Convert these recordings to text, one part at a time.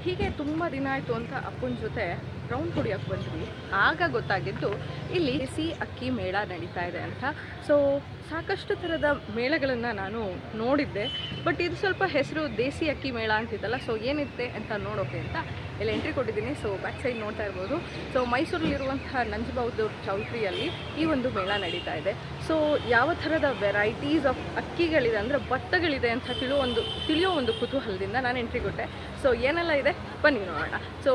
ಹೀಗೆ ತುಂಬ ದಿನ ಆಯಿತು ಅಂತ ಅಪ್ಪನ ಜೊತೆ ರೌಂಡ್ ಕುಡಿಯೋಕ್ಕೆ ಬಂದ್ವಿ? ಆಗ ಗೊತ್ತಾಗಿದ್ದು ಇಲ್ಲಿ ಸಿ ಅಕ್ಕಿ ಮೇಳ ನಡೀತಾ ಇದೆ ಅಂತ. ಸೊ ಸಾಕಷ್ಟು ಥರದ ಮೇಳಗಳನ್ನು ನಾನು ನೋಡಿದ್ದೆ. ಬಟ್ ಇದು ಸ್ವಲ್ಪ ಹೆಸರು ದೇಸಿ ಅಕ್ಕಿ ಮೇಳ ಅಂತಿದ್ದಲ್ಲ ಸೊ ಏನಿದೆ ಅಂತ ನೋಡೋಕೆ ಅಂತ ಇಲ್ಲಿ ಎಂಟ್ರಿ ಕೊಟ್ಟಿದ್ದೀನಿ. ಸೊ ಬ್ಯಾಕ್ ಸೈಡ್ ನೋಡ್ತಾ ಇರ್ಬೋದು. ಸೊ ಮೈಸೂರಲ್ಲಿರುವಂತಹ ನಂಜಬೌದ್ದೂರ್ ಚೌಲ್ಟ್ರಿಯಲ್ಲಿ ಈ ಒಂದು ಮೇಳ ನಡೀತಾ ಇದೆ. ಸೊ ಯಾವ ಥರದ ವೆರೈಟೀಸ್ ಆಫ್ ಅಕ್ಕಿಗಳಿದೆ ಅಂದರೆ ಭತ್ತಗಳಿದೆ ಅಂತ ತಿಳಿಯೋ ಒಂದು ತಿಳಿಯೋ ಒಂದು ಕುತೂಹಲದಿಂದ ನಾನು ಎಂಟ್ರಿ ಕೊಟ್ಟೆ. ಸೊ ಏನೆಲ್ಲ ಇದೆ? ಬನ್ನಿ ನೋಡೋಣ. ಸೊ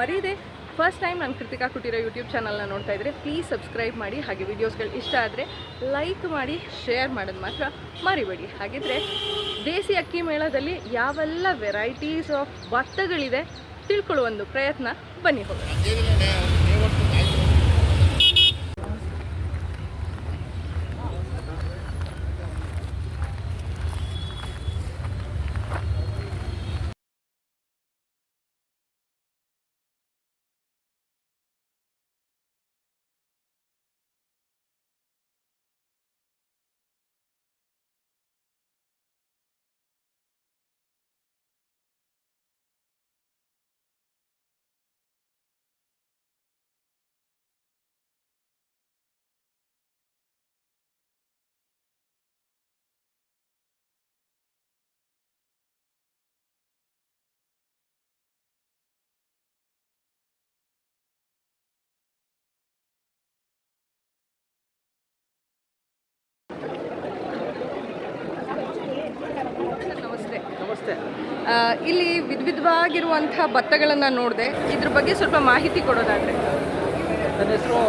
ಮರೀದೆ ಫಸ್ಟ್ ಟೈಮ್ ನಾನು ಕೃತಿಕಾ ಕೊಟ್ಟಿರೋ ಯೂಟ್ಯೂಬ್ ಚಾನಲ್ನ ನೋಡ್ತಾ ಇದ್ದರೆ ಪ್ಲೀಸ್ ಸಬ್ಸ್ಕ್ರೈಬ್ ಮಾಡಿ, ಹಾಗೆ ವೀಡಿಯೋಸ್ಗಳು ಇಷ್ಟ ಆದರೆ ಲೈಕ್ ಮಾಡಿ ಶೇರ್ ಮಾಡೋದು ಮಾತ್ರ ಮರಿಬೇಡಿ. ಹಾಗಿದ್ರೆ ದೇಸಿ ಅಕ್ಕಿ ಮೇಳದಲ್ಲಿ ಯಾವೆಲ್ಲ ವೆರೈಟೀಸ್ ಆಫ್ ಭತ್ತಗಳಿದೆ ತಿಳ್ಕೊಳ್ಳುವ ಒಂದು ಪ್ರಯತ್ನ ಬನ್ನಿ ಹೋಗೋಣ. ನಮಸ್ತೆ. ನಮಸ್ತೆ. ಇಲ್ಲಿ ವಿಧ ವಿಧವಾಗಿರುವಂಥ ಭತ್ತಗಳನ್ನು ನೋಡಿದೆ. ಇದ್ರ ಬಗ್ಗೆ ಸ್ವಲ್ಪ ಮಾಹಿತಿ ಕೊಡೋದಾದರೆ. ನನ್ನ ಹೆಸರು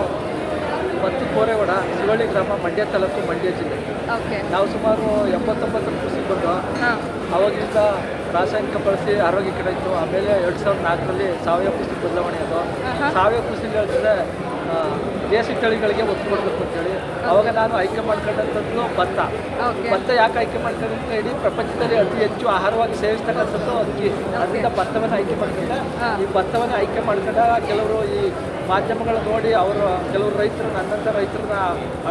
ಮತ್ತು ಕೋರೆಗೌಡ ಶಿವಳ್ಳಿ ಗ್ರಾಮ ಮಂಡ್ಯ ತಾಲೂಕು ಮಂಡ್ಯ ಜಿಲ್ಲೆ. ಓಕೆ. ನಾವು ಸುಮಾರು ಎಂಬತ್ತೊಂಬತ್ತರ ಕೃಷಿ ಬಂದು ಅವಾಗಿಂದ ರಾಸಾಯನಿಕ ಬಳಸಿ ಆರೋಗ್ಯ ಕೆಡಾಯಿತು ಆಮೇಲೆ ಎರಡು ಸಾವಿರದ ನಾಲ್ಕರಲ್ಲಿ ಸಾವಯವ ಕೃಷಿ ಬದಲಾವಣೆ ಅದು. ಸಾವಯವ ಕೃಷಿ ಹೇಳಿದ್ರೆ ದೇಸಿ ತಳಿಗಳಿಗೆ ಒತ್ತು ಕೊಡಬೇಕು ಅಂತೇಳಿ ಅವಾಗ ನಾನು ಆಯ್ಕೆ ಮಾಡ್ಕೊಂಡಂಥದ್ದು ಭತ್ತ. ಭತ್ತ ಯಾಕೆ ಆಯ್ಕೆ ಮಾಡ್ಕೊಂಡು ಅಂತ ಹೇಳಿ ಪ್ರಪಂಚದಲ್ಲಿ ಅತಿ ಹೆಚ್ಚು ಆಹಾರವಾಗಿ ಸೇವಿಸ್ತಕ್ಕಂಥದ್ದು ಅಕ್ಕಿ. ಅದರಿಂದ ಭತ್ತವನ್ನು ಆಯ್ಕೆ ಮಾಡ್ಕೊಂಡ. ಈ ಭತ್ತವನ್ನು ಆಯ್ಕೆ ಮಾಡ್ಕೊಂಡ ಕೆಲವರು ಈ ಮಾಧ್ಯಮಗಳು ನೋಡಿ ಅವರು ಕೆಲವರು ರೈತರು ನನ್ನಂಥ ರೈತರನ್ನ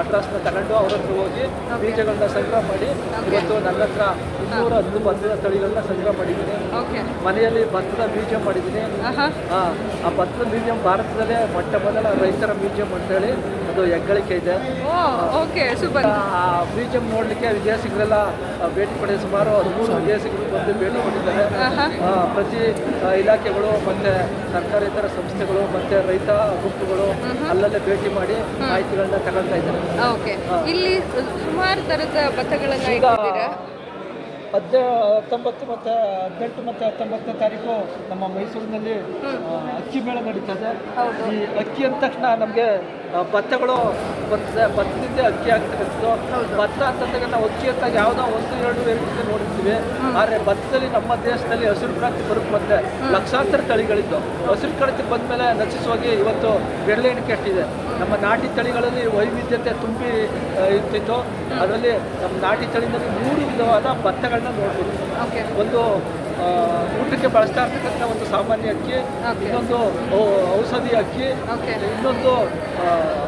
ಅಡ್ರೆಸ್ನ ತಗೊಂಡು ಅವ್ರ ಹತ್ರ ಹೋಗಿ ಬೀಜಗಳನ್ನ ಸಂಗ್ರಹ ಮಾಡಿ ಇವತ್ತು ನನ್ನ ಹತ್ರ ಇನ್ನೂರ ಹತ್ತು ಭತ್ತದ ತಳಿಗಳನ್ನ ಸಂಗ್ರಹ ಮಾಡಿದ್ದೀನಿ. ಮನೆಯಲ್ಲಿ ಭತ್ತದ ಬೀಜ ಮಾಡಿದ್ದೀನಿ. ಆ, ಭತ್ತದ ಮ್ಯೂಸಿಯಂ ಭಾರತದಲ್ಲೇ ಮೊಟ್ಟ ಮೊದಲ ರೈತರ ಮ್ಯೂಸಿಯಂ ಅಂತೇಳಿ ಅದು ಹೆಗ್ಗಳಿಕೆ ಇದೆ. ಆ ಮ್ಯೂಸಿಯಂ ನೋಡಲಿಕ್ಕೆ ವಿದೇಶಿಗರೆಲ್ಲ ಭೇಟಿ ಪಡೆದ ಸುಮಾರು ಹದಿಮೂರು ವಿದೇಶಿಗರು ಬಂದು ಭೇಟಿ ಕೊಟ್ಟಿದ್ದಾರೆ. ಪ್ರತಿ ಇಲಾಖೆಗಳು ಮತ್ತು ಸರ್ಕಾರೇತರ ಸಂಸ್ಥೆಗಳು ಮತ್ತೆ ರೈತ ಗುಂಪುಗಳು ಅಲ್ಲಲ್ಲೇ ಭೇಟಿ ಮಾಡಿ ಮಾಹಿತಿಗಳನ್ನ ತಗೊಳ್ತಾ ಇದ್ದಾರೆ. ಓಕೆ. ಇಲ್ಲಿ ಸುಮಾರು ತರದ ಭತ್ತಗಳನ್ನ ಈಗ ಹದಿನ ಹತ್ತೊಂಬತ್ತು ಮತ್ತು ಹದಿನೆಂಟು ಮತ್ತು ಹತ್ತೊಂಬತ್ತನೇ ತಾರೀಕು ನಮ್ಮ ಮೈಸೂರಿನಲ್ಲಿ ಅಕ್ಕಿ ಮೇಳ ನಡೀತದೆ. ಈ ಅಕ್ಕಿ ಅಂದ ತಕ್ಷಣ ನಮಗೆ ಭತ್ತಗಳು ಬರ್ತದೆ ಭತ್ತದಿಂದ ಅಕ್ಕಿ ಆಗ್ತಕ್ಕಂಥದ್ದು ಭತ್ತ ಅಂತಂದಾಗ ನಾವು ಅಕ್ಕಿ ಅಂತ ಯಾವುದೋ ಒಂದು ಎರಡು ವೆರೈಟಿ ನೋಡಿರ್ತೀವಿ ಆದರೆ ಭತ್ತದಲ್ಲಿ ನಮ್ಮ ದೇಶದಲ್ಲಿ ಹಸಿರು ಕ್ರಾಂತಿ ಬರೋಕ್ಕೆ ಮತ್ತೆ ಲಕ್ಷಾಂತರ ತಳಿಗಳಿದ್ದು. ಹಸಿರು ಕ್ರಾಂತಿ ಬಂದಮೇಲೆ ನಶಿಸುವಾಗಿ ಇವತ್ತು ಬೆರಳೆ ಎಣಿಕೆ ಅಷ್ಟಿದೆ ನಮ್ಮ ನಾಟಿ ತಳಿಗಳಲ್ಲಿ ವೈವಿಧ್ಯತೆ ತುಂಬಿ ಇರ್ತಿತ್ತು. ಅದರಲ್ಲಿ ನಮ್ಮ ನಾಟಿ ತಳಿನಲ್ಲಿ ಮೂರು ವಿಧವಾದ ಭತ್ತಗಳನ್ನ ನೋಡ್ಬೋದು. ಓಕೆ. ಒಂದು ಊಟಕ್ಕೆ ಬಳಸ್ತಾ ಇರ್ತಕ್ಕಂಥ ಒಂದು ಸಾಮಾನ್ಯ ಅಕ್ಕಿ ಇನ್ನೊಂದು ಔಷಧಿ ಅಕ್ಕಿ ಇನ್ನೊಂದು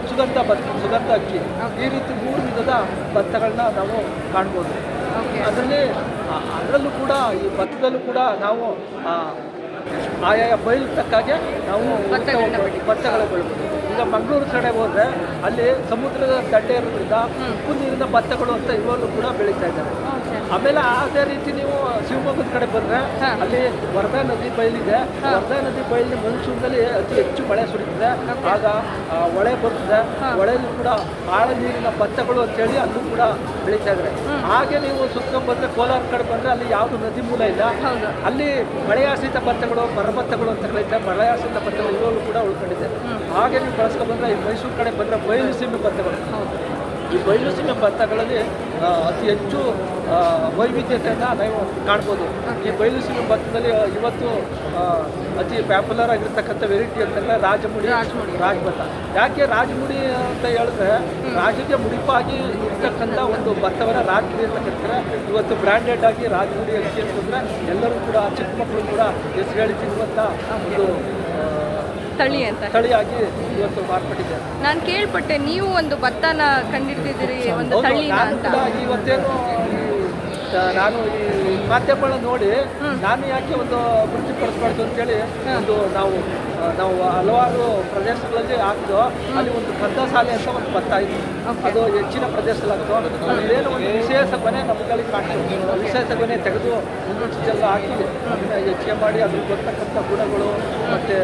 ಸುಗಂಧ ಭತ್ತ ಸುಗಂಧ ಅಕ್ಕಿ. ಈ ರೀತಿ ಮೂರು ವಿಧದ ಭತ್ತಗಳನ್ನ ನಾವು ಕಾಣ್ಬೋದು. ಅದರಲ್ಲಿ ಅದರಲ್ಲೂ ಕೂಡ ಈ ಭತ್ತದಲ್ಲೂ ಕೂಡ ನಾವು ಆಯಾಯ ಬಯಲು ತಕ್ಕಾಗೆ ನಾವು ಭತ್ತಗಳ ಬೆಳಿಬೋದು. ಈಗ ಮಂಗಳೂರು ಕಡೆ ಹೋದ್ರೆ ಅಲ್ಲಿ ಸಮುದ್ರದ ತಡೆ ಇರೋದ್ರಿಂದ ಉಪ್ಪು ನೀರಿನ ಭತ್ತಗಳು ಅಂತ ಇವಾಗಲೂ ಕೂಡ ಬೆಳೀತಾ ಇದ್ದಾರೆ. ಆಮೇಲೆ ಅದೇ ರೀತಿ ನೀವು ಶಿವಮೊಗ್ಗದ ಕಡೆ ಬಂದ್ರೆ ಅಲ್ಲಿ ವರದಾ ನದಿ ಬಯಲಿದೆ. ವರದಾ ನದಿ ಬಯಲಿನ ಮನುಷ್ಯದಲ್ಲಿ ಅತಿ ಹೆಚ್ಚು ಮಳೆ ಸುರಿತಿದೆ. ಆಗ ಹೊಳೆ ಬರ್ತದೆ ಹೊಳೆಯಲ್ಲೂ ಕೂಡ ಆಳ ನೀರಿನ ಭತ್ತಗಳು ಅಂತೇಳಿ ಅಲ್ಲೂ ಕೂಡ ಬೆಳೀತಾ ಇದ್ದಾರೆ ಹಾಗೆ ನೀವು ಸುತ್ತ ಬಂದ್ರೆ ಕೋಲಾರ ಕಡೆ ಬಂದ್ರೆ ಅಲ್ಲಿ ಯಾವುದು ನದಿ ಮೂಲ ಇಲ್ಲ. ಅಲ್ಲಿ ಮಳೆಯಾಶ್ರಿತ ಭತ್ತಗಳು ಮರಭತ್ತಗಳು ಅಂತ ಕರೀತಾರೆ. ಮಳೆಯಾಶ್ರಿತ ಭತ್ತಗಳು ಇವಾಗಲೂ ಕೂಡ ಉಳ್ಕೊಂಡಿದೆ ಹಾಗೆ ನೀವು ಬಳಸ್ಕೊಂಡು ಬಂದರೆ ಈ ಮೈಸೂರು ಕಡೆ ಬಂದರೆ ಬಯಲು ಸೀಮೆ ಭತ್ತಗಳು ಈ ಬಯಲು ಸೀಮೆ ಭತ್ತಗಳಲ್ಲಿ ಅತಿ ಹೆಚ್ಚು ವೈವಿಧ್ಯತೆಯನ್ನು ನಾವು ಕಾಣ್ಬೋದು. ಈ ಬಯಲು ಸೀಮೆ ಭತ್ತದಲ್ಲಿ ಇವತ್ತು ಅತಿ ಪ್ಯಾಪುಲರ್ ಆಗಿರ್ತಕ್ಕಂಥ ವೆರೈಟಿ ಅಂತಂದರೆ ರಾಜಮುಡಿ. ರಾಜಭತ್ತ ಯಾಕೆ ರಾಜಮುಡಿ ಅಂತ ಹೇಳಿದ್ರೆ ರಾಜಕೀಯ ಮುಡಿಪಾಗಿ ಇರ್ತಕ್ಕಂಥ ಒಂದು ಭತ್ತವನ್ನ ರಾಜಮುಡಿ ಅಂತ ಕರೀತಾರೆ. ಇವತ್ತು ಬ್ರ್ಯಾಂಡೆಡ್ ಆಗಿ ರಾಜಮುಡಿ ಅಕ್ಕಿ ಅಂತಂದ್ರೆ ಎಲ್ಲರೂ ಕೂಡ ಚಿಕ್ಕ ಮಕ್ಕಳು ಕೂಡ ಹೆಸರು ಹೇಳಿ ತಿನ್ನುವಂಥ ಒಂದು ತಳಿ ಅಂತ ತಳಿಯಾಗಿ ಇವತ್ತು ಮಾರ್ಪಟ್ಟಿದೆ. ನಾನು ಕೇಳ್ಪಟ್ಟೆ ನೀವು ಒಂದು ಭತ್ತನ ಕಂಡಿಡ್ತಿದ್ದೀರಿ ಒಂದು ತಳಿ ತಳಿನ ಅಂತ. ಇವತ್ತೇನು ನಾನು ಈ ಮಾಧ್ಯಮಗಳನ್ನ ನೋಡಿ ನಾನು ಯಾಕೆ ಒಂದು ಅಭಿವೃದ್ಧಿ ಪಡಿಸ್ಬಾರ್ದು ಅಂತೇಳಿ ಒಂದು ನಾವು ನಾವು ಹಲವಾರು ಪ್ರದೇಶಗಳಲ್ಲಿ ಆಗ್ತೋ ಅಲ್ಲಿ ಒಂದು ಭತ್ತ ಶಾಲೆ ಅಂತ ಒಂದು ಬರ್ತಾ ಅದು ಹೆಚ್ಚಿನ ಪ್ರದೇಶದಲ್ಲಾಗ್ತು ಅಲ್ಲೇನು ಒಂದು ವಿಶೇಷ ಕೊನೆ ನಮ್ಮಗಳಿಗೆ ಕಾಣ್ತೀವಿ ವಿಶೇಷ ಕೊನೆ ತೆಗೆದು ಮುಂದೂಡಿಸೆಲ್ಲ ಹಾಕಿ ಅದನ್ನ ಹೆಚ್ಚಿಗೆ ಮಾಡಿ ಅದಕ್ಕೆ ಬರ್ತಕ್ಕಂಥ ಗುಣಗಳು ಮತ್ತು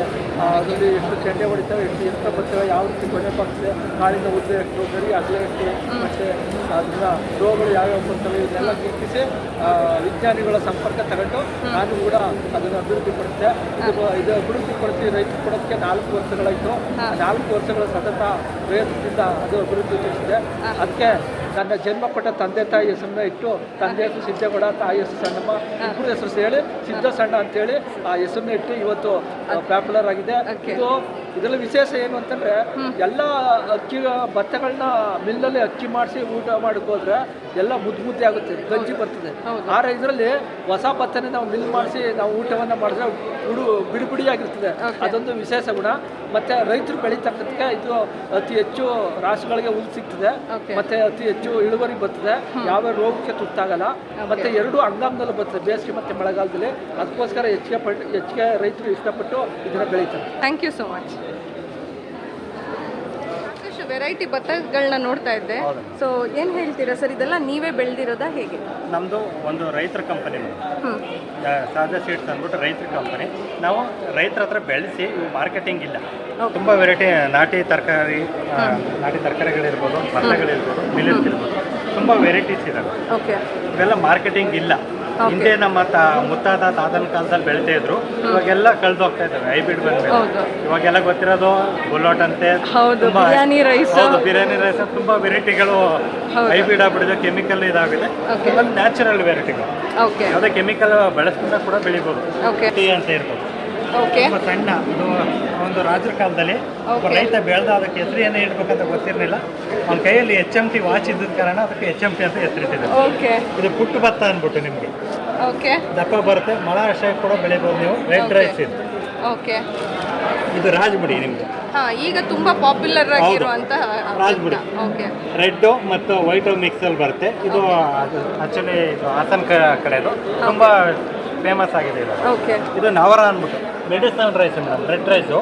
ಅದರಲ್ಲಿ ಎಷ್ಟು ಚೆಂಡೆ ಹೊಡಿತವೆ ಎಷ್ಟು ಯಂತ್ರ ಬರ್ತವೆ ಯಾವ ರೀತಿ ಕೊನೆ ಬರ್ತದೆ ಕಾಳಿನ ಉದ್ದ ಎಷ್ಟು ಗರಿ ಅಗಲ ಎಷ್ಟು ಮತ್ತು ಅದನ್ನ ರೋಗಗಳು ಯಾವ್ಯಾವ ಬರ್ತವೆ ಇದನ್ನೆಲ್ಲ ಗುರುತಿಸಿ ಆ, ವಿಜ್ಞಾನಿಗಳ ಸಂಪರ್ಕ ತಗೊಂಡು ನಾನು ಕೂಡ ಅದನ್ನು ಅಭಿವೃದ್ಧಿ ಪಡಿಸಿದೆ. ಇದು ಇದು ಅಭಿವೃದ್ಧಿ ಪಡಿಸಿ ರೈತರು ಕೊಡೋದಕ್ಕೆ ನಾಲ್ಕು ವರ್ಷಗಳಾಯಿತು. ನಾಲ್ಕು ವರ್ಷಗಳ ಸತತ ಪ್ರಯತ್ನದಿಂದ ಅದು ಅಭಿವೃದ್ಧಿ ಪಡಿಸಿದೆ. ಅದಕ್ಕೆ ನನ್ನ ಜನ್ಮ ಪಟ್ಟ ತಂದೆ ತಾಯಿ ಹೆಸರನ್ನ ಇಟ್ಟು ತಂದೆ ಹೆಸರು ಸಿದ್ದೇಗೌಡ ತಾಯಿ ಹೆಸರು ಸಣ್ಣಮ್ಮ ಇಬ್ಬರು ಹೆಸರು ಹೇಳಿ ಸಿದ್ಧ ಸಣ್ಣ ಅಂತೇಳಿ ಆ ಹೆಸರನ್ನ ಇಟ್ಟು ಇವತ್ತು ಪಾಪ್ಯುಲರ್ ಆಗಿದೆ. ಇದು ಇದರಲ್ಲಿ ವಿಶೇಷ ಏನು ಅಂತಂದ್ರೆ ಎಲ್ಲ ಅಕ್ಕಿ ಭತ್ತಗಳನ್ನ ಮಿಲ್ಲಲ್ಲಿ ಅಕ್ಕಿ ಮಾಡಿಸಿ ಊಟ ಮಾಡಕ್ಕೋದ್ರೆ ಎಲ್ಲ ಮುದ್ದು ಮುದ್ದೆ ಆಗುತ್ತೆ ಗಂಜಿ ಬರ್ತದೆ. ಆದರೆ ಇದರಲ್ಲಿ ಹೊಸ ಭತ್ತನೇ ನಾವು ಮಿಲ್ ಮಾಡಿಸಿ ನಾವು ಊಟವನ್ನ ಮಾಡಿದ್ರೆ ಹುಡು ಬಿಡಿ ಬಿಡಿಯಾಗಿರ್ತದೆ ಅದೊಂದು ವಿಶೇಷ ಗುಣ. ಮತ್ತೆ ರೈತರು ಬೆಳೀತಕ್ಕಂಥ ಇದು ಅತಿ ಹೆಚ್ಚು ರಾಸುಗಳಿಗೆ ಹುಲ್ ಸಿಗ್ತದೆ. ಮತ್ತೆ ಅತಿ ಹೆಚ್ಚು ಇಳುವರಿ ಬರ್ತದೆ. ಯಾವ ರೋಗಕ್ಕೆ ತುತ್ತಾಗಲ್ಲ. ಮತ್ತೆ ಎರಡು ಅಂಗಾಂಗದಲ್ಲೂ ಬರ್ತದೆ ಬೇಸಿಗೆ ಮತ್ತೆ ಮಳೆಗಾಲದಲ್ಲಿ. ಅದಕ್ಕೋಸ್ಕರ ಹೆಚ್ಚಿಗೆ ಪಟ್ಟು ಹೆಚ್ಚಿಗೆ ರೈತರು ಇಷ್ಟಪಟ್ಟು ಇದನ್ನ ಬೆಳೀತಾರೆ. ಥ್ಯಾಂಕ್ ಯು ಸೊ ಮಚ್ ಸಾಕಷ್ಟು ವೆರೈಟಿ ಭತ್ತಗಳನ್ನ ನೋಡ್ತಾ ಇದ್ದೆ. ಸೊ ಏನು ಹೇಳ್ತೀರಾ ಸರ್? ಇದೆಲ್ಲ ನೀವೇ ಬೆಳೆದಿರೋದಾ ಹೇಗೆ? ನಮ್ಮದು ಒಂದು ರೈತರ ಕಂಪನಿ ಹ್ಞೂ ಸಾದಾ ಸೀಡ್ಸ್ ಅಂದ್ಬಿಟ್ಟು ರೈತರ ಕಂಪನಿ ನಾವು ರೈತರ ಹತ್ರ ಬೆಳೆಸಿ ಇವು ಮಾರ್ಕೆಟಿಂಗ್ ಇಲ್ಲ. ತುಂಬ ವೆರೈಟಿ ನಾಟಿ ತರಕಾರಿ ಆ, ನಾಟಿ ತರಕಾರಿಗಳಿರ್ಬೋದು ಭತ್ತಗಳಿರ್ಬೋದು ಮಿಲೆಟ್ಸ್ ಇರ್ಬೋದು. ತುಂಬ ವೆರೈಟೀಸ್ ಇದಾವೆ. ಓಕೆ ಇವೆಲ್ಲ ಮಾರ್ಕೆಟಿಂಗ್ ಇಲ್ಲ. ಹಿಂದೆ ನಮ್ಮ ತ ಮುತ್ತಾತ ತಾತನ ಕಾಲದಲ್ಲಿ ಬೆಳಿತಾ ಇದ್ರು. ಇವಾಗೆಲ್ಲ ಕಳ್ದೋಗ್ತಾ ಇದ್ದಾವೆ ಹೈಬ್ರಿಡ್ ಬಂದ್ಮೇಲೆ. ಇವಾಗೆಲ್ಲ ಗೊತ್ತಿರೋದು ಬುಲ್ಲೋಟ್ ಅಂತೆ ಹೌದು ಬಿರಿಯಾನಿ ರೈಸ್. ಹೌದು ಬಿರಿಯಾನಿ ರೈಸ್ ತುಂಬಾ ವೆರೈಟಿಗಳು. ಹೈಬ್ರಿಡ್ ಆಗ್ಬಿಡಿದೆ ಕೆಮಿಕಲ್ ಇದಾಗಿದೆ. ನ್ಯಾಚುರಲ್ ವೆರೈಟಿಗಳು. ಯಾವುದೇ ಕೆಮಿಕಲ್ ಬಳಸ್ಕೊಂಡ ಕೂಡ ಬೆಳಿಬಹುದು ಟೀ ಅಂತ ಇರ್ಬೋದು. ತುಂಬ ಸಣ್ಣ ಇದು ಒಂದು ರಾಜರ ಕಾಲದಲ್ಲಿ ಒಬ್ಬ ರೈತ ಬೆಳೆದ ಅದಕ್ಕೆ ಹೆಸರು ಏನು ಇಡ್ಬೇಕಂತ ಗೊತ್ತಿರಲಿಲ್ಲ. ಅವ್ನ ಕೈಯಲ್ಲಿ ಎಚ್ ಎಂ ಟಿ ವಾಚ್ ಇದ್ದ ಕಾರಣ ಅದಕ್ಕೆ ಎಚ್ ಎಂ ಟಿ ಅಂತ ಹೆಸರಿಟ್ಟಿದೆ ಇದು ಪುಟ್ಟು ಭತ್ತ ಅಂದ್ಬಿಟ್ಟು ನಿಮಗೆ. ಓಕೆ ದಪ್ಪ ಬರುತ್ತೆ. ಮಹಾರಾಷ್ಟ್ರ ಕೂಡ ಬೆಳಿಬೋದು ನೀವು. ರೆಡ್ ರೈಸ್ ಇದು. ಓಕೆ ಇದು ರಾಜ್ಬುಡಿ ನಿಮ್ದು. ಹಾ ಈಗ ತುಂಬಾ ಪಾಪ್ಯುಲರ್ ಆಗಿರುವಂತ ರಾಜ್ಬುಡಿ. ಓಕೆ ರೆಡ್ ಮತ್ತು ಮಿಕ್ಸ್ ಅಲ್ಲಿ ಬರುತ್ತೆ. ಇದು ಆಕ್ಚುಲಿ ಇದು ಹಾಸನ ಕಡೆದು. ತುಂಬಾ ಫೇಮಸ್ ಆಗಿದೆ ಇದು. ಓಕೆ ಇದು ನವರ ಅಂದ್ಬಿಟ್ಟು medicinal rice madam red rice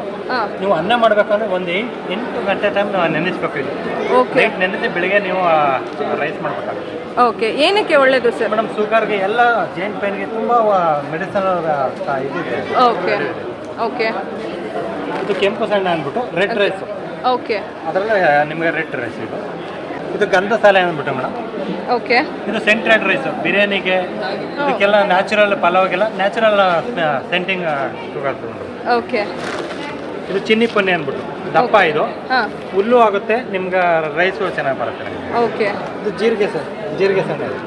ನೀವು ಅನ್ನ ಮಾಡಬೇಕಂದ್ರೆ ಒಂದು ಎಂಟು ಎಂಟು ಗಂಟೆ ಟೈಮ್ ನೆನೆಸ್ಬೇಕು ಇದು. ಓಕೆ ನೆನೆಸಿ ಬೆಳಿಗ್ಗೆ ನೀವು ರೈಸ್ ಮಾಡಬೇಕಾಗುತ್ತೆ. ಓಕೆ ಏನಕ್ಕೆ ಒಳ್ಳೇದು ಸರ್? ಮೇಡಮ್ ಶುಗರ್ಗೆ ಎಲ್ಲ ಜೈಂಟ್ ಪೇನ್ಗೆ ತುಂಬ ಮೆಡಿಸನ್ ಇದಿದೆ ಓಕೆ ಓಕೆ. ಇದು ಕೆಂಪು ಸಣ್ಣ ಅಂದ್ಬಿಟ್ಟು ರೆಡ್ ರೈಸ್. ಓಕೆ. ಅದರಲ್ಲಿ ನಿಮಗೆ ರೆಡ್ ರೈಸ್ ಇದು. ಇದು ಗಂಧ ಸಾಲೆ ಅಂದ್ಬಿಟ್ಟು ಮೇಡಮ್. ಓಕೆ. ಇದು ಸೆಂಟ್ರೆಡ್ ರೈಸ್ ಬಿರಿಯಾನಿಗೆ. ಇದಕ್ಕೆಲ್ಲ ನ್ಯಾಚುರಲ್ ಪಲಾವ್ಗೆಲ್ಲ ನ್ಯಾಚುರಲ್ ಸೆಂಟಿಂಗ್ ಶುಗರ್ ಓಕೆ. ಇದು ಚಿನ್ನಿ ಪೊನ್ನೆ ಅಂದ್ಬಿಟ್ಟು. ದಪ್ಪ ಇದು. ಹುಲ್ಲು ಆಗುತ್ತೆ ನಿಮ್ಗೆ ರೈಸು ಚೆನ್ನಾಗಿ ಬರುತ್ತೆ. ಓಕೆ. ಇದು ಜೀರಿಗೆ ಸರ್. ಜೀರಿಗೆ ಇದು.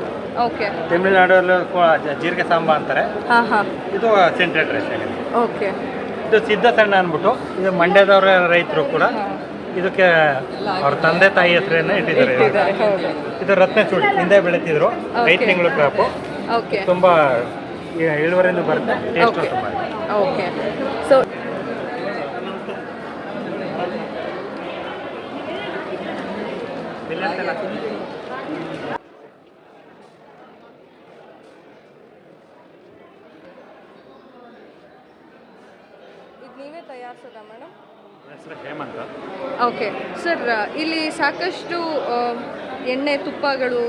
ಓಕೆ. ತಮಿಳುನಾಡಲ್ಲಿ ಕೂಡ ಜೀರಿಗೆ ಸಾಂಬ ಅಂತಾರೆ. ಹಾಂ ಹಾಂ. ಇದು ಸೆಂಟ್ರಲ್ ರೈಸ್ ಓಕೆ. ಇದು ಸಿದ್ಧ ಸಣ್ಣ ಅಂದ್ಬಿಟ್ಟು ಇದು ಮಂಡ್ಯದವರ ರೈತರು ಕೂಡ ಇದಕ್ಕೆ ಅವ್ರ ತಂದೆ ತಾಯಿ ಹೆಸರನ್ನ ಇಟ್ಟಿದ್ದಾರೆ ಇದು ರತ್ನ ಇದು ರತ್ನಚೂಡಿ ಹಿಂದೆ ಬೆಳೀತಿದ್ರು. ಐದು. ತಿಂಗಳು ಕ್ರಾಪು ಓಕೆ. ತುಂಬ ಇಳುವರಿಂದ ಬರುತ್ತೆ. Taste Okay. ತುಂಬ ಇದೆ. ಓಕೆ. ಸೊ ನೀವೇ ತಯಾರಿಸೋದಾ ಮೇಡಮ್? ಹೆಸರು ಹೇಮಂತ. ಓಕೆ. ಸರ್ ಇಲ್ಲಿ ಸಾಕಷ್ಟು ಎಣ್ಣೆ ತುಪ್ಪಗಳು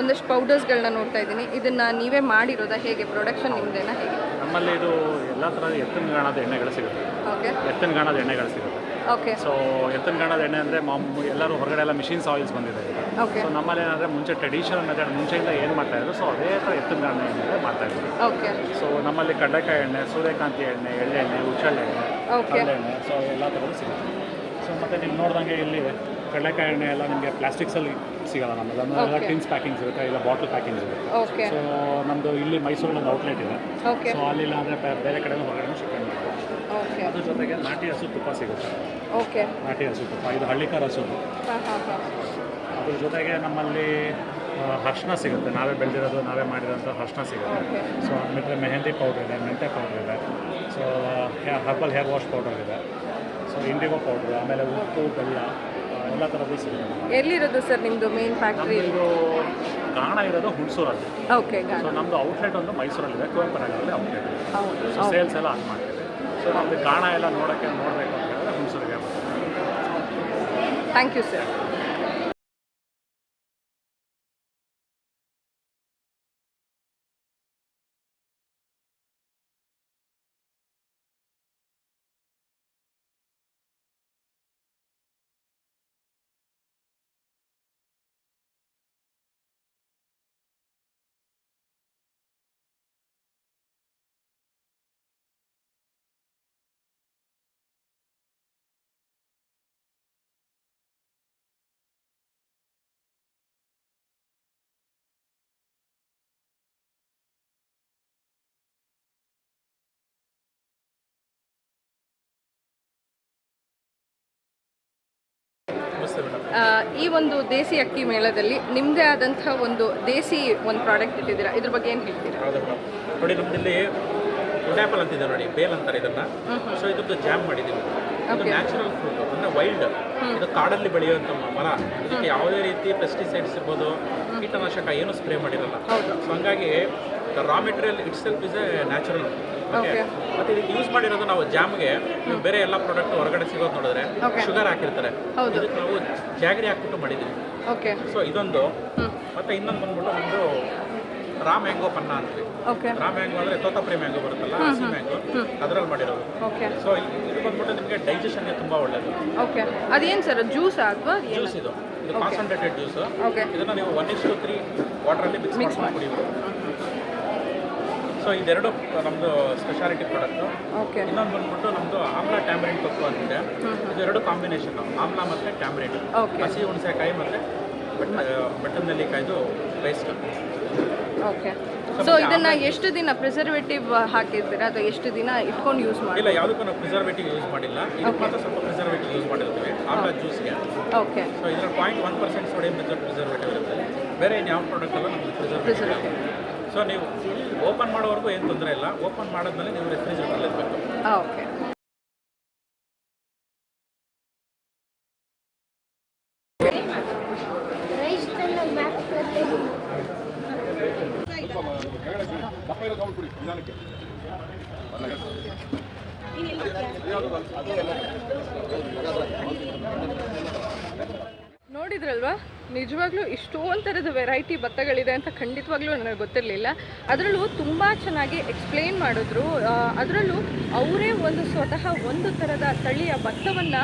ಒಂದಷ್ಟು ಪೌಡರ್ಸ್ಗಳನ್ನ ನೋಡ್ತಾ ಇದ್ದೀನಿ. ಇದನ್ನ ನೀವೇ ಮಾಡಿರೋದಾ? ಹೇಗೆ? ಪ್ರೊಡಕ್ಷನ್ ನಿಮ್ದೇನಾ? ಹೇಗೆ? ನಮ್ಮಲ್ಲಿ ಇದು ಎಲ್ಲ ಥರದ ಎತ್ತಿನ ಗಾಣದ ಎಣ್ಣೆಗಳು ಸಿಗುತ್ತೆ. ಓಕೆ. ಎತ್ತಿನ ಗಾಣದ ಎಣ್ಣೆಗಳು ಸಿಗುತ್ತೆ. ಓಕೆ ಸೊ ಎತ್ತಿನ ಗಾಣದ ಎಣ್ಣೆ ಅಂದರೆ ಮಾಮೂಲಿ ಎಲ್ಲರೂ ಹೊರಗಡೆ ಎಲ್ಲ ಮಿಷಿನ್ಸ್ ಆಯಿಲ್ಸ್ ಬಂದಿದೆ. ಓಕೆ ಸೊ ನಮ್ಮಲ್ಲಿ ಏನಂದರೆ ಮುಂಚೆ ಟ್ರೆಡಿಷನಲ್ ಮೆಥಡ್ ಮುಂಚೆಯಿಂದ ಏನು ಮಾಡ್ತಾ ಇದ್ರು ಸೊ ಅದೇ ಥರ ಎತ್ತಿನ ಗಾಣ ಎಣ್ಣೆ ಮಾಡ್ತಾ ಇದ್ರು. ಓಕೆ ಸೊ ನಮ್ಮಲ್ಲಿ ಕಡಲೆಕಾಯಿ ಎಣ್ಣೆ ಸೂರ್ಯಕಾಂತಿ ಎಣ್ಣೆ ಎಳ್ಳೆ ಎಳ್ಳೆಣ್ಣೆ ಎಣ್ಣೆ ಓಕೆ ಕಡಲೆಣ್ಣೆ ಸೊ ಎಲ್ಲ ಥರದ್ದು ಸಿಗುತ್ತೆ. ಸೊ ಮತ್ತು ನೀವು ನೋಡ್ದಂಗೆ ಇಲ್ಲಿ ಕಡಲೆಕಾಯಿ ಎಣ್ಣೆ ಎಲ್ಲ ನಿಮಗೆ ಪ್ಲಾಸ್ಟಿಕ್ಸಲ್ಲಿ ಸಿಗಲ್ಲ ನಮ್ಮದು ಎಲ್ಲ ಟಿನ್ಸ್ ಪ್ಯಾಕಿಂಗ್ ಸಿಗುತ್ತೆ ಇಲ್ಲ ಬಾಟಲ್ ಪ್ಯಾಕಿಂಗ್ ಇರುತ್ತೆ. ಸೊ ನಮ್ಮದು ಇಲ್ಲಿ ಮೈಸೂರಲ್ಲಿ ಒಂದು ಔಟ್ಲೆಟ್ ಇದೆ. ಸೊ ಅಲ್ಲಿಲ್ಲ ಅಂದರೆ ಬೇರೆ ಕಡೆ ಹೊರಗಡೆ ಶಿಫ್ಟ್ ಮಾಡ್ತೀವಿ ಓಕೆ ಅದ್ರ ಜೊತೆಗೆ ನಾಟಿ ಹಸು ತುಪ್ಪ ಸಿಗುತ್ತೆ. ಓಕೆ ನಾಟಿ ಹಸು ತುಪ್ಪ ಇದು ಹಳ್ಳಿಕಾರ ಹಸು ಅದ್ರ ಜೊತೆಗೆ ನಮ್ಮಲ್ಲಿ ಅರ್ಶಿನ ಸಿಗುತ್ತೆ. ನಾವೇ ಬೆಳೆದಿರೋದು ನಾವೇ ಮಾಡಿರೋಂಥ ಅರ್ಶಿನ ಸಿಗುತ್ತೆ. ಸೊ ಅದ್ಬಿಟ್ರೆ ಮೆಹಂದಿ ಪೌಡ್ರ್ ಇದೆ ಮೆಂತೆ ಪೌಡ್ರ್ ಇದೆ. So herbal hair wash powder ಇದೆ. ಸೊ ಇಂಡಿಗೋ ಪೌಡ್ರ್ ಆಮೇಲೆ ಉಪ್ಪು ಬೆಲ್ಲ ಎಲ್ಲ ಥರದ್ದು ಸಿಗುತ್ತೆ ಎಲ್ಲಿರೋದು ಸರ್ ನಿಮ್ಮದು ಮೇನ್ ಫ್ಯಾಕ್ಟ್ರಿ ಇದು ಗಾಣ ಇರೋದು ಹುಣಸೂರಲ್ಲಿ. ಓಕೆ ಸೊ ನಮ್ಮದು ಔಟ್ಲೆಟ್ ಒಂದು ಮೈಸೂರಲ್ಲಿದೆ ಕುವೆಂಪು ನಗರಲ್ಲಿ ಔಟ್ಲೆಟ್ ಸೊ ಸೇಲ್ಸ್ ಎಲ್ಲ ಆನ್ ಮಾಡ್ತೀವಿ. ಸೊ ನಮ್ಮದು ಕಾರಣ ಎಲ್ಲ ನೋಡೋಕ್ಕೆ ನೋಡಬೇಕು ಅಂತ ಹೇಳಿದ್ರೆ ಹುಣಸೂರಿಗೆ ಥ್ಯಾಂಕ್ ಯು ಸರ್ ಈ ಒಂದು ದೇಸಿ ಅಕ್ಕಿ ಮೇಳದಲ್ಲಿ ನಿಮ್ಮದೇ ಆದಂಥ ಒಂದು ದೇಸಿ ಒಂದು ಪ್ರಾಡಕ್ಟ್ ಇಟ್ಟಿದ್ದೀರಾ? ಇದ್ರ ಬಗ್ಗೆ ಏನು ಹೇಳ್ತೀರಾ? ಹೌದು ಮೇಡಮ್ ನೋಡಿ ನಮ್ಮದಿಲ್ಲಿ ಅಂತಿದೆ ನೋಡಿ ಬೇಲ್ ಅಂತಾರೆ ಇದನ್ನ. ಸೊ ಇದೊಂದು ಜಾಮ್ ಮಾಡಿದ್ದೀವಿ. ಇದು. ನ್ಯಾಚುರಲ್ ಫುಡ್ ಅಂದರೆ ವೈಲ್ಡ್ ಇದು ಕಾಡಲ್ಲಿ ಬೆಳೆಯುವಂಥ ಮರ. ಇದಕ್ಕೆ ಯಾವುದೇ ರೀತಿ ಪೆಸ್ಟಿಸೈಡ್ಸ್ ಇರ್ಬೋದು ಕೀಟನಾಶಕ ಏನು ಸ್ಪ್ರೇ ಮಾಡಿರಲ್ಲ. ಸೊ ಹಂಗಾಗಿ raw material itself is a natural okay. ಮತ್ತೆ ಇದಕ್ಕೆ ಯೂಸ್ ಮಾಡಿರೋದು ನಾವು ಜಾಮ್ಗೆ ನೀವು ಬೇರೆ ಎಲ್ಲ ಪ್ರಾಡಕ್ಟ್ ಹೊರಗಡೆ ಸಿಗೋದು ನೋಡಿದ್ರೆ. ಶುಗರ್ ಹಾಕಿರ್ತಾರೆ. ಹೌದು. ಇದಕ್ಕೆ ನಾವು ಜಾಗರಿ ಹಾಕ್ಬಿಟ್ಟು ಮಾಡಿದ್ದೀವಿ ಓಕೆ ಸೊ ಇದೊಂದು. ಮತ್ತೆ ಇನ್ನೊಂದು ಬಂದ್ಬಿಟ್ಟು ಒಂದು ರಾ ಮ್ಯಾಂಗೋ ಪನ್ನ ಅಂತೀವಿ ಓಕೆ ರಾ ಮ್ಯಾಂಗೋ ಅಂದ್ರೆ ತೋತಾಪುರಿ ಮ್ಯಾಂಗೋ ಬರುತ್ತಲ್ಲ ಹಸಿ ಮ್ಯಾಂಗೋ ಅದರಲ್ಲಿ ಮಾಡಿರೋದು. ಓಕೆ ಸೊ ಇದು ಬಂದ್ಬಿಟ್ಟು ನಿಮಗೆ ಡೈಜೆಷನ್ಗೆ ತುಂಬಾ ಒಳ್ಳೆಯದು ಓಕೆ ಅದೇನು ಸರ್ ಜ್ಯೂಸ್ ಅಥವಾ ಜ್ಯೂಸ್ ಇದು. ಇದು ಕಾನ್ಸಂಟ್ರೇಟೆಡ್ ಜ್ಯೂಸ್ ಓಕೆ ಇದನ್ನು ನೀವು ಒನ್ ಇಸ್ ಟು ತ್ರೀ ವಾಟರಲ್ಲಿ ಮಿಕ್ಸ್ ಮಾಡಿ. ಕುಡಿಬೋದು. ಸೊ ಇದೆರಡು ನಮ್ಮದು ಸ್ಪೆಷಾಲಿಟಿ ಪ್ರಾಡಕ್ಟು ಓಕೆ ಇನ್ನೊಂದು ಬಂದ್ಬಿಟ್ಟು ನಮ್ಮದು ಆಮ್ಲ ಟ್ಯಾಮ್ರಿನ್ ಕೊಕ್ಕು ಅಂತಿದೆ. ಇದೆರಡು ಕಾಂಬಿನೇಷನ್ ಆಮ್ಲ ಮತ್ತು Okay. ಹಸಿ ಹುಣಸೆಕಾಯಿ ಮತ್ತು ಬಟ್ಟನಲ್ಲಿ ಕಾಯ್ದು ನೆಲ್ಲಿಕಾಯ್ದು ಪೇಸ್ಟ್ ಓಕೆ ಸೊ ಇದನ್ನ ಎಷ್ಟು ದಿನ ಪ್ರಿಸರ್ವೇಟಿವ್ ಹಾಕಿರ್ತೀರಾ? ಅಥವಾ ಎಷ್ಟು ದಿನ ಇಟ್ಕೊಂಡು ಯೂಸ್ ಮಾಡಿ ಇಲ್ಲ ಯಾವುದಕ್ಕೂ ನಾವು ಪ್ರಿಸರ್ವೇಟಿವ್ ಯೂಸ್ ಮಾಡಿಲ್ಲ. ಮಾತ್ರ ಸ್ವಲ್ಪ ಪ್ರಿಸರ್ವೇಟಿವ್ ಯೂಸ್ ಮಾಡಿರ್ತೀವಿ. ಆಮ್ಲ ಜ್ಯೂಸ್ಗೆ ಓಕೆ ಸೊ ಇದರ point one percent sodium preservative ಇರುತ್ತೆ. ಬೇರೆ ಯಾವ ಪ್ರಾಡಕ್ಟ್ ಅಲ್ಲ ನಮ್ಮ ಪ್ರಿಸರ್ವೇಟಿವ್. ಸೊ ನೀವು ಓಪನ್ ಮಾಡೋವರೆಗೂ ಏನು ತೊಂದರೆ ಇಲ್ಲ. ಓಪನ್ ಮಾಡಿದ್ಮೇಲೆ ನೀವು ರೆಫ್ರಿಜರೇಟರ್ ಇರಬೇಕು. ಓಕೆ ನೋಡಿದ್ರಲ್ವಾ? ನಿಜವಾಗ್ಲೂ ಇಷ್ಟೊಂದು ಥರದ ವೆರೈಟಿ ಭತ್ತಗಳಿದೆ ಅಂತ ಖಂಡಿತವಾಗ್ಲೂ ನನಗೆ ಗೊತ್ತಿರಲಿಲ್ಲ. ಅದರಲ್ಲೂ ತುಂಬ ಚೆನ್ನಾಗಿ ಎಕ್ಸ್ಪ್ಲೇನ್ ಮಾಡಿದ್ರು. ಅದರಲ್ಲೂ ಅವರೇ ಒಂದು ಸ್ವತಃ ಒಂದು ಥರದ ತಳಿಯ ಭತ್ತವನ್ನು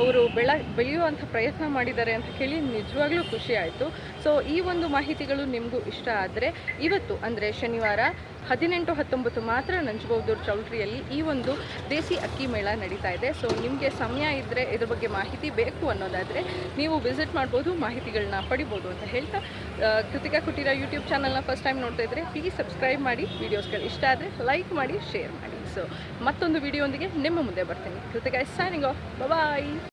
ಅವರು ಬೆಳ, ಬೆಳೆಯುವಂಥ ಪ್ರಯತ್ನ ಮಾಡಿದ್ದಾರೆ ಅಂತ ಕೇಳಿ ನಿಜವಾಗ್ಲೂ ಖುಷಿ ಆಯಿತು. ಸೊ ಈ ಒಂದು ಮಾಹಿತಿಗಳು ನಿಮಗೂ ಇಷ್ಟ ಆದರೆ ಇವತ್ತು ಅಂದರೆ ಶನಿವಾರ ಹದಿನೆಂಟು ಹತ್ತೊಂಬತ್ತು ಮಾತ್ರ ನಂಜಬೌದೂರು ಚೌಲ್ಟ್ರಿಯಲ್ಲಿ ಈ ಒಂದು ದೇಸಿ ಅಕ್ಕಿ ಮೇಳ ನಡೀತಾ ಇದೆ. ಸೊ ನಿಮಗೆ ಸಮಯ ಇದ್ದರೆ ಇದ್ರ ಬಗ್ಗೆ ಮಾಹಿತಿ ಬೇಕು ಅನ್ನೋದಾದರೆ ನೀವು ವಿಸಿಟ್ ಮಾಡ್ಬೋದು ಮಾಹಿತಿಗಳನ್ನ ಪಡಿಬೋದು ಅಂತ ಹೇಳ್ತಾ ಕೃತಿಕಾ ಕುಟೀರ ಯೂಟ್ಯೂಬ್ ಚಾನಲ್ನ ಫಸ್ಟ್ ಟೈಮ್ ನೋಡ್ತಾ ಇದ್ರೆ ಪ್ಲೀಸ್ ಸಬ್ಸ್ಕ್ರೈಬ್ ಮಾಡಿ ವೀಡಿಯೋಸ್ಗಳು ಇಷ್ಟ ಆದರೆ ಲೈಕ್ ಮಾಡಿ ಶೇರ್ ಮಾಡಿ. ಸೊ ಮತ್ತೊಂದು ವಿಡಿಯೋಂದಿಗೆ ನಿಮ್ಮ ಮುಂದೆ ಬರ್ತೀನಿ. ಕೃತಿಕಾ ಸೈನಿಂಗ್ ಆಫ್ ಬಾಯ್